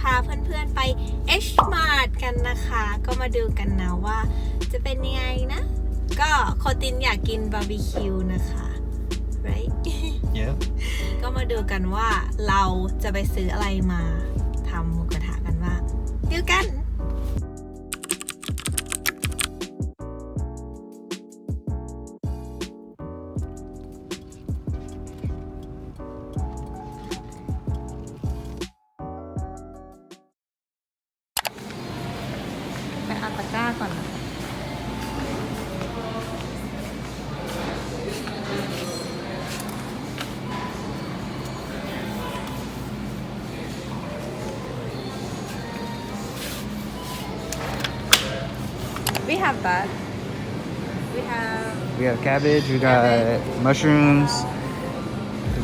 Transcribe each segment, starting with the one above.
พาเพื่อนๆไป H Mart กันนะคะ ก็มาดูกันนะว่า จะเป็นยังไงนะ ก็โคตินอยากกินบาร์บีคิวนะคะ right Yep. ก็มาดูกันว่าเราจะไปซื้ออะไรมาทำหมูกระทะกันบ้างดูกัน have that. We have. We have cabbage. We got Cabbage. mushrooms.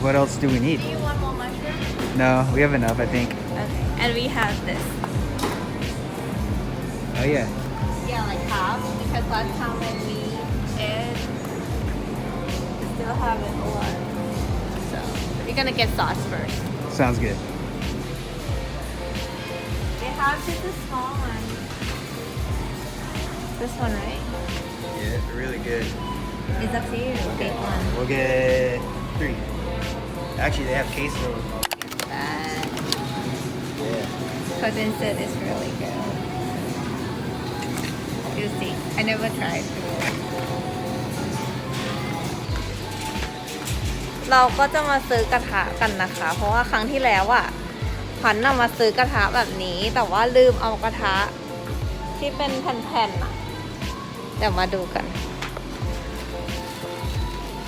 What else do we need? Do you want more mushroom? No, we have enough, I think. Okay. And we have this. Oh yeah. Yeah, like half because last time when we ate, we still have it a lot. So we're gonna get sauce first. Sounds good. We have just a small one. This one, right? Yeah, really good. It's up to you. Big one. We'll get three. Actually, they have queso. That Yeah. cousin said it's really good. You see, I never tried. เราก็จะมาซื้อกระทะกันนะคะ เพราะว่าครั้งที่แล้วอะขวัญนำมาซื้อกระทะแบบนี้ แต่ว่าลืมเอากระทะที่เป็นแผ่นๆอะ เดี๋ยวมาดูกัน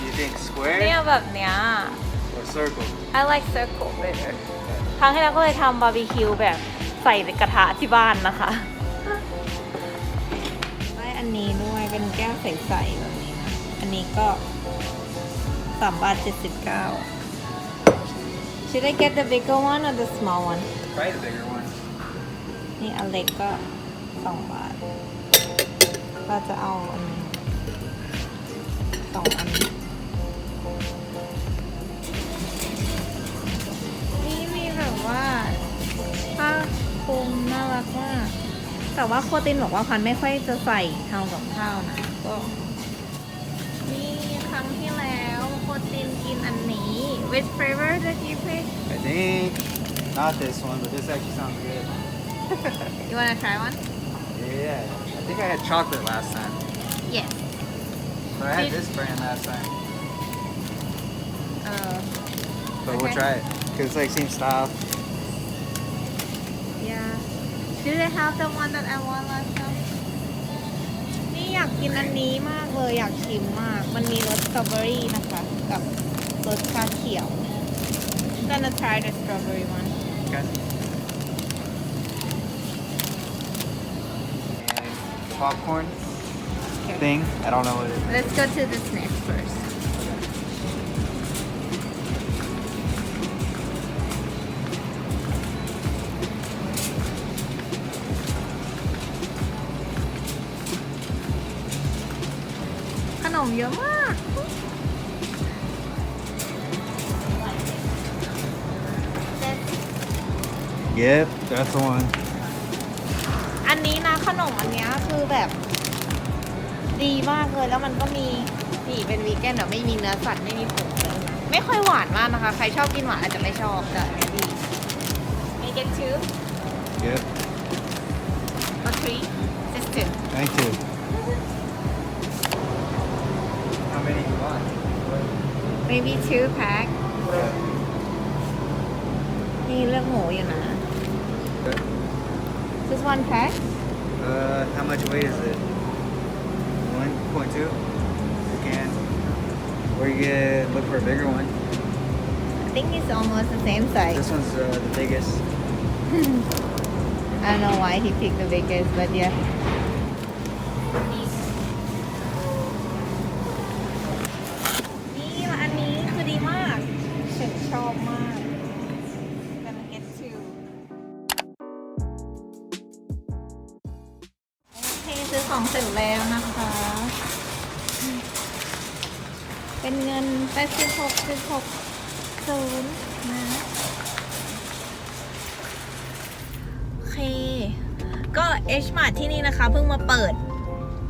You think เนี่ย square แบบเนี้ย or circle? I like circle better ครั้งที่แล้วก็เลยทำบาร์บีคิวแบบใส่ในกระทะที่บ้านนะคะได้อันนี้ด้วยเป็นแก้วใสๆแบบนี้นะอันนี้ก็สามบาทเจ็ดสิบเก้า Should I get the bigger one or the small one Probably the bigger one. นี่อันเล็กก็สองบาท เราจะเอาอันนี้สองอันนี่มีแบบว่าผ้าคลุมน่ารักมาก แต่ว่าโคตินบอกว่าพันไม่ค่อยจะใส่ทำกับข้าวนะ ก็ นี่ครั้งที่แล้วโคตินกินอันนี้ which flavor did you pick I think not this one, but this actually sounds good. you wanna try one Yeah. I think I had chocolate last time. yes But I had Did- this brand last time. เออ But we'll Okay. try it. Cause it's like same style. yeah do they have the one that I want last time นี่อยากกินอันนี้มากเลย อยากชิมมาก มันมีรสสตรอเบอรี่นะคะ กับรสชาเขียว gonna try the strawberry one Okay. popcorn okay. thing. I don't know what it is. Let's go to the snack first. Yum. Yep, that's the one. อันนี้นะขนมอันเนี้ยคือแบบดีมากเลยแล้วมันก็มีนี่เป็นวีแกนแบบไม่มีเนื้อสัตว์ไม่มีผงเลยไม่ค่อยหวานมากนะคะ ใครชอบกินหวานอาจจะไม่ชอบแต่อันนี้ดี May I get two Yep. or three just two Thank you. How many you want? maybe two pack นี่เลือกหมูอยู่นะ just one pack Uh, how much weight is it? One point two. You can. Or you get look for a bigger one. I think it's almost the same size This one's uh, the biggest. I don't know why he picked the biggest but yeah เป็นเงิน86.60นะก็ H Mart ที่นี่นะคะ เพิ่งมาเปิด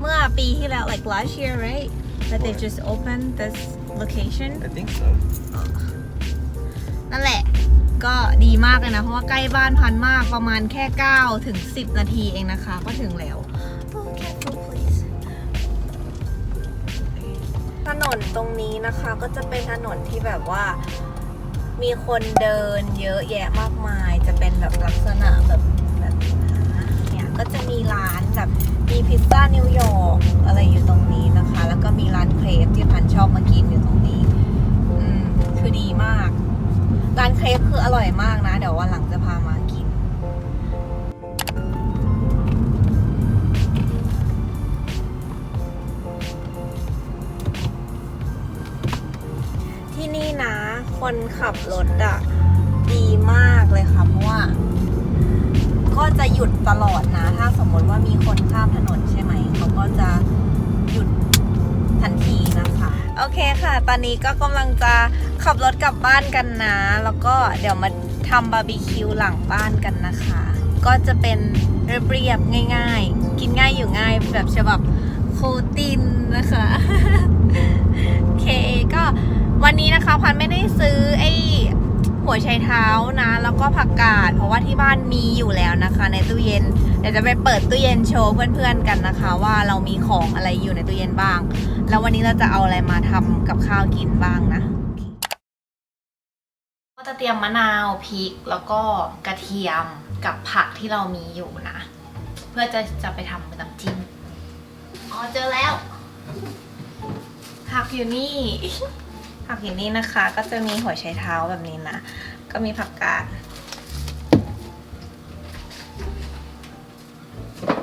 เมื่อปีที่แล้ว like last year right that they just opened this location I think so. นั่นแหละ ก็ดีมากเลยนะ เพราะว่าใกล้บ้านพันมากประมาณแค่ 9 ถึง 10 นาทีเองนะคะ ก็ถึงแล้ว นนตรงนี้นะคะก็จะเป็นถนนที่แบบว่า มีคนเดินเยอะแยะมากมาย จะเป็นแบบลักษณะแบบแบบนี้เนี่ยก็จะมีร้านแบบมีพิซซ่านิวยอร์กอะไรอยู่ตรงนี้นะคะ แล้วก็มีร้านเครปที่พันชอบมากินอยู่ตรงนี้อืมคือดีมาก ร้านเครปคืออร่อยมากนะ เดี๋ยววันหลังจะพามา ที่นี่นะ คนขับรถอะดีมากเลยค่ะ เพราะว่า ก็จะหยุดตลอดนะ ถ้าสมมติว่ามีคนข้ามถนนใช่ไหม เขาก็จะหยุดทันทีนะคะ โอเคค่ะ ตอนนี้ก็กำลังจะขับรถกลับบ้านกันนะ แล้วก็เดี๋ยวมาทำบาร์บีคิวหลังบ้านกันนะคะ ก็จะเป็นเรียบๆง่าย ๆ กินง่ายอยู่ง่ายแบบฉบับโคตินนะคะ โอเคก็วันนี้นะคะพันไม่ได้ ซื้อไอ้หัวไชเท้านะ แล้วก็ผักกาดเพราะว่าที่บ้านมีอยู่แล้วนะคะ ในตู้เย็นเดี๋ยวจะไปเปิดตู้เย็นโชว์เพื่อนๆกันนะคะ ว่าเรามีของอะไรอยู่ในตู้เย็นบ้าง แล้ววันนี้เราจะเอาอะไรมาทำกับข้าวกินบ้างนะก็จะเตรียมมะนาวพริกแล้วก็กระเทียมกับผักที่เรามีอยู่นะ เพื่อจะจะไปทำเป็นน้ำจิ้มอ๋อเจอแล้วผักอยู่นี่ ผักอยู่นี่นะคะ ก็จะมีหัวไชเท้าแบบนี้นะ ก็มีผักกาด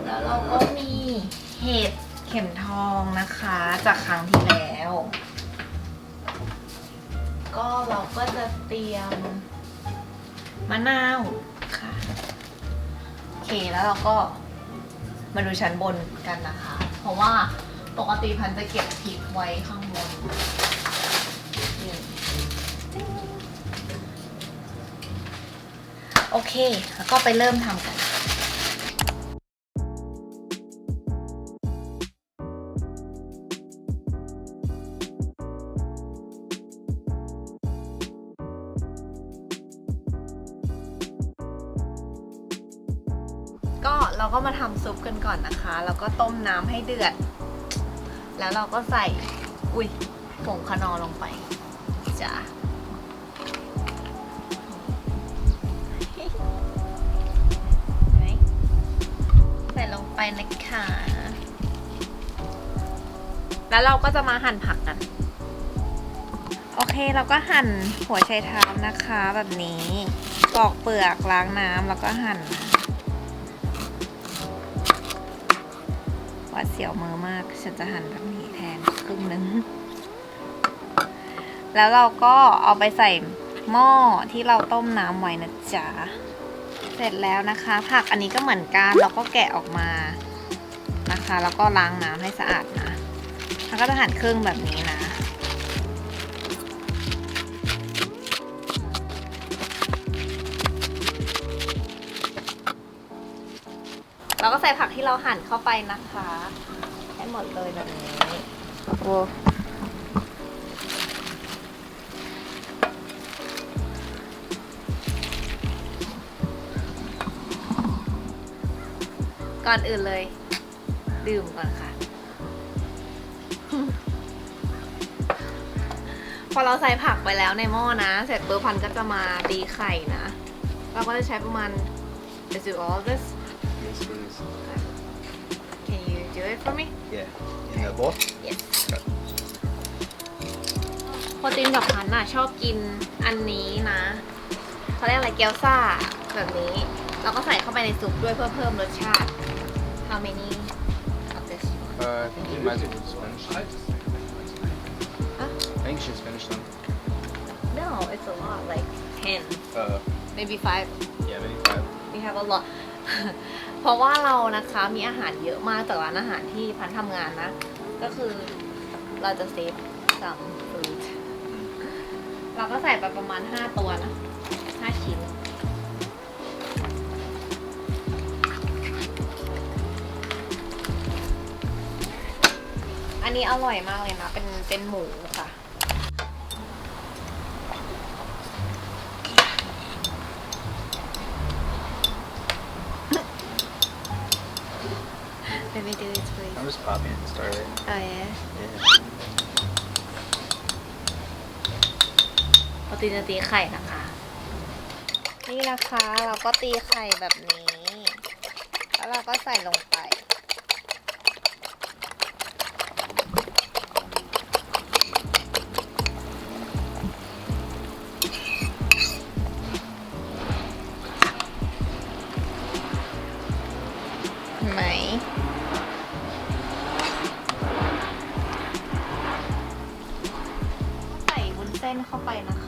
แล้วเราก็มีเห็ดเข็มทองนะคะ จากครั้งที่แล้ว ก็เราก็จะเตรียมมะนาวค่ะโอเคแล้วเราก็มาดูชั้นบนกันนะคะ เพราะว่าปกติพันจะเก็บพริกไว้ข้างบน โอเค แล้วก็ไปเริ่มทำกันก็เราก็มาทำซุปกันก่อนนะคะ แล้วก็ต้มน้ำให้เดือด แล้วเราก็ใส่ อุ้ยผงคนอลงไปจ้ะ ใส่ลงไปนะคะ แล้วเราก็จะมาหั่นผักกัน โอเคเราก็หั่นหัวไชเท้านะคะแบบนี้ปอกเปลือกล้างน้ำแล้วก็หั่นหวาดเสียวมือมากฉันจะหั่นแบบนี้แทนครึ่งหนึ่งแล้วเราก็เอาไปใส่หม้อที่เราต้มน้ำไว้นะจ๊ะ เสร็จแล้วนะคะ ผักอันนี้ก็เหมือนกันเราก็แกะออกมานะคะ แล้วก็ล้างน้ำให้สะอาดนะแล้วก็จะหั่นครึ่งแบบนี้นะเราก็ใส่ผักที่เราหั่นเข้าไปนะคะ ให้หมดเลยแบบนี้โอ้ ก่อนอื่นเลย ดื่มก่อนค่ะ พอเราใส่ผักไปแล้วในหม้อนะ เสร็จปุ๊บพันก็จะมาตีไข่นะ เราก็จะใช้ประมาณ Is it all of this? Yes, please. Can you do it for me? Yeah. In the bowl? Yes โปรตีนกับพันน่ะชอบกินอันนี้นะเขาเรียกอะไรเกี๊ยวซ่าแบบนี้ เราก็ใส่เข้าไปในซุปด้วยเพื่อเพิ่มรสชาติ How many of this? Uh, I think you might as well just finish. Huh? I think she's finished them. No it's a lot like 10 Uh, maybe 5 yeah, maybe five. we have a lot เพราะว่าเรานะคะมีอาหารเยอะมากจากร้านอาหารที่พันทำงานนะ ก็คือเราจะเซฟสัมฟูดเราก็ใส่ไปประมาณ 5 ตัวนะ 5 ชิ้น อันนี้อร่อยมากเลยนะ เป็นเป็นหมูค่ะ Let me do this please I'm just popping it to start it. เอ๋อ Yeah. เราตีจะตีไข่นะคะ นี่นะคะเราก็ตีไข่แบบนี้ แล้วเราก็ใส่ลงไป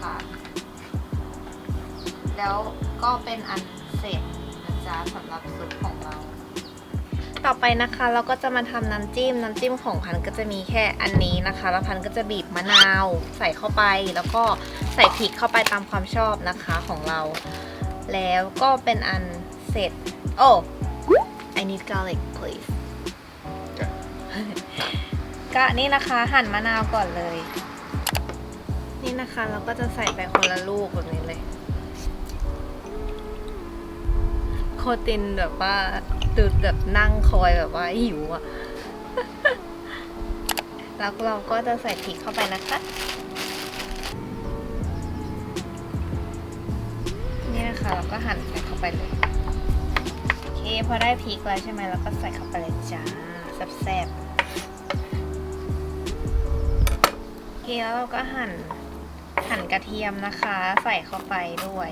คะแล้วก็เป็นอันเสร็จนะจ๊ะสำหรับซุปของเรา ต่อไปนะคะเราก็จะมาทำน้ำจิ้ม น้ำจิ้มของพันก็จะมีแค่อันนี้นะคะ แล้วพันก็จะบีบมะนาวใส่เข้าไป แล้วก็ใส่พริกเข้าไปตามความชอบนะคะของเรา แล้วก็เป็นอันเสร็จ โอ้ I need garlic please Okay. ก็นี่นะคะหั่นมะนาวก่อนเลย นี่นะคะเราก็จะใส่ไปคนละลูกแบบนี้เลย โคตินแบบว่าดูแบบนั่งคอยแบบว่าหิวอะแล้วเราก็จะใส่พริกเข้าไปนะคะ นี่นะคะเราก็หั่นใส่เข้าไปเลย โอเคพอได้พริกแล้วใช่ไหมเราก็ใส่เข้าไปเลยจ้าแซ่บๆโอเคแล้วเราก็หั่น หั่นกระเทียมนะคะ ใส่เข้าไปด้วย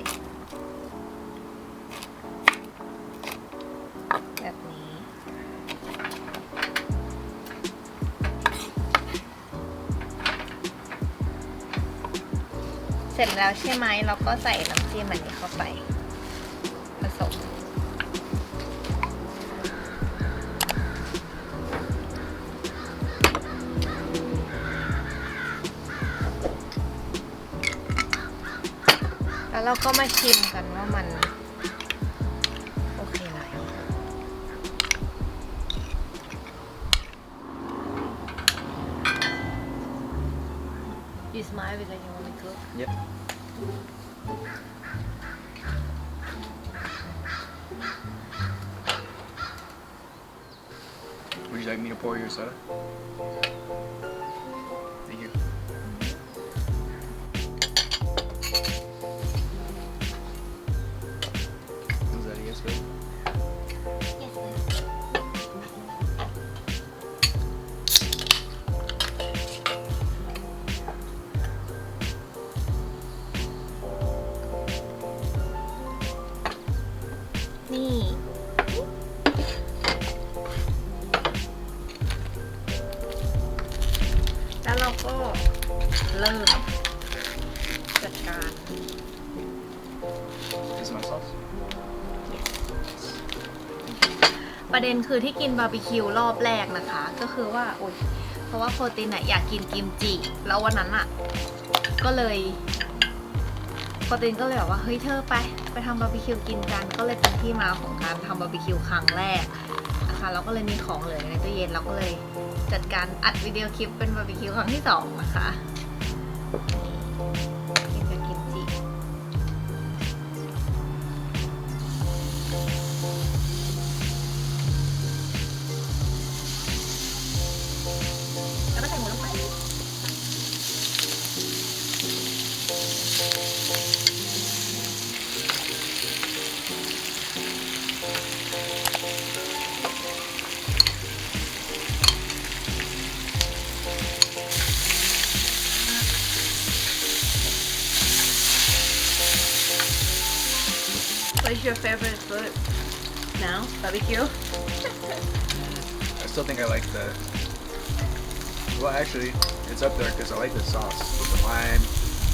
แบบนี้ เสร็จแล้วใช่ไหมเราก็ใส่น้ำจิ้มอันนี้เข้าไป แล้วเราก็มาชิมกันว่ามัน โอเคไหมอีสไมล์เป็นอะไรอย่างนี้คือเย้ Would you like me to pour your soda? Is my sauce. ประเด็นคือที่กินบาร์บีคิวรอบแรกนะคะ ก็คือว่าโอ๊ยเพราะว่าโคตินอะอยากกินกิมจิ แล้ววันนั้นอะก็เลยโคตินก็เลยบอกว่าเฮ้ยเธอไป ไปทำบาร์บีคิวกินกันก็เลยเป็นที่มาของการทำบาร์บีคิวครั้งแรกนะคะเราก็เลยมีของเหลือในตู้เย็นเราก็เลยจัดการอัดวิดีโอคลิปเป็นบาร์บีคิวครั้งที่สองนะคะ What is your favorite food now? Barbecue? I still think I like the. Well, actually, it's up there because I like the sauce. With the lime,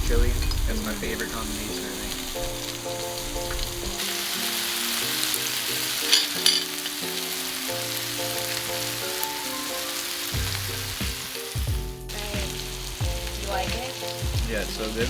chili. That's my favorite combination, I think. You like it? Yeah, it's so good.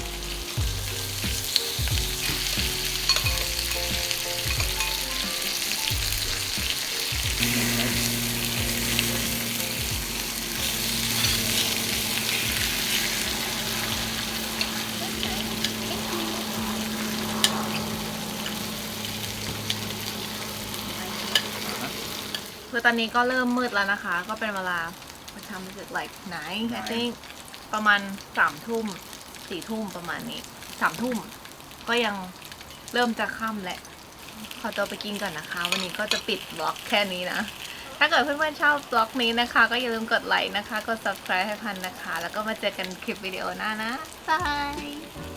คือตอนนี้ก็เริ่มมืดแล้วนะคะ ก็เป็นเวลา what time is it like nine I think ประมาณสามทุ่มสี่ทุ่มประมาณนี้สามทุ่มก็ยังเริ่มจะค่ำแหละ ขอตัวไปกินก่อนนะคะ วันนี้ก็จะปิดบล็อกแค่นี้นะ ถ้าเกิดเพื่อนๆชอบบล็อกนี้นะคะ ก็อย่าลืมกดไลค์นะคะ กด subscribe ให้พันนะคะ แล้วก็มาเจอกันคลิปวิดีโอหน้านะบาย